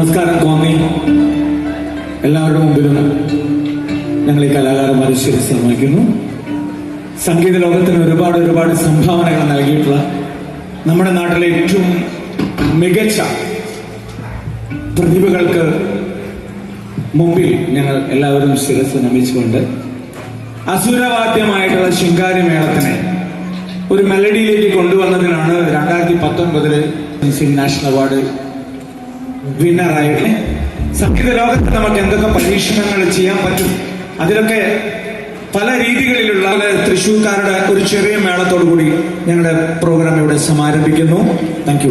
നമസ്കാരം കോന്നി എല്ലാവരുടെ മുമ്പിലും ഞങ്ങൾ ഈ കലാകാരന്മാരെ ശിരസ് സംഗീത ലോകത്തിന് ഒരുപാട് ഒരുപാട് സംഭാവനകൾ നൽകിയിട്ടുള്ള നമ്മുടെ നാട്ടിലെ ഏറ്റവും മികച്ച പ്രതിഭകൾക്ക് മുമ്പിൽ ഞങ്ങൾ എല്ലാവരും ശിരസ് നമിച്ചുകൊണ്ട് അസുരവാദ്യമായിട്ടുള്ള ശിങ്കാരി മേളത്തിനെ ഒരു മെലഡിയിലേക്ക് കൊണ്ടുവന്നതിനാണ് രണ്ടായിരത്തി പത്തൊൻപതിൽ നാഷണൽ അവാർഡ് വിന്നറായിട്ട് സംഗീത ലോകത്ത് നമുക്ക് എന്തൊക്കെ പരീക്ഷണങ്ങൾ ചെയ്യാൻ പറ്റും? അതിലൊക്കെ പല രീതികളിലുള്ള തൃശ്ശൂർക്കാരുടെ ഒരു ചെറിയ മേളത്തോടു കൂടി ഞങ്ങളുടെ പ്രോഗ്രാം ഇവിടെ സമാരംഭിക്കുന്നു. താങ്ക്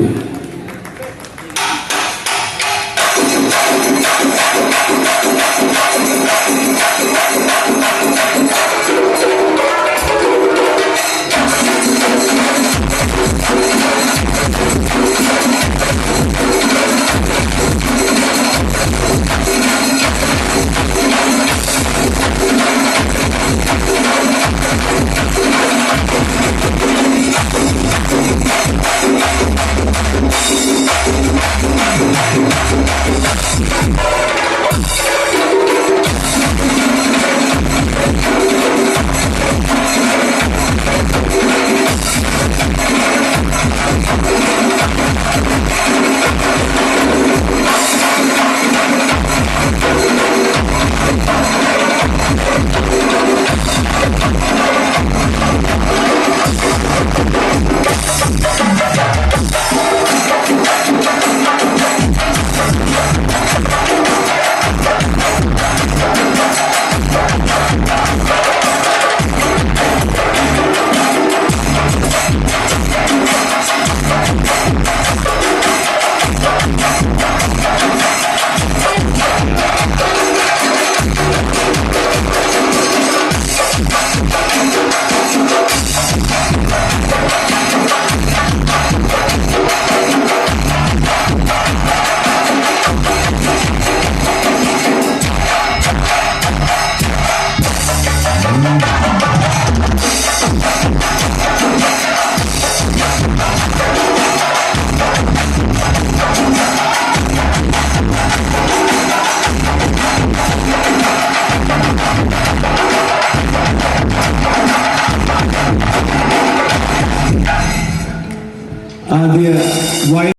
ആദ്യ വൈ